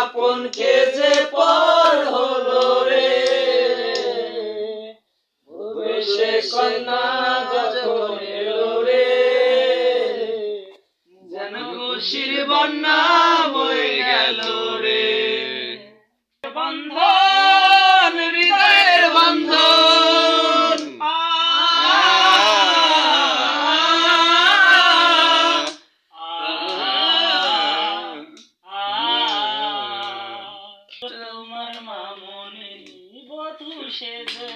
আপন কে যে পর হলো রে? সে কন্যা যখন রে? যেন খুশির বন্যা বয়ে গেল রে? তোমার মামনি বধু সেজে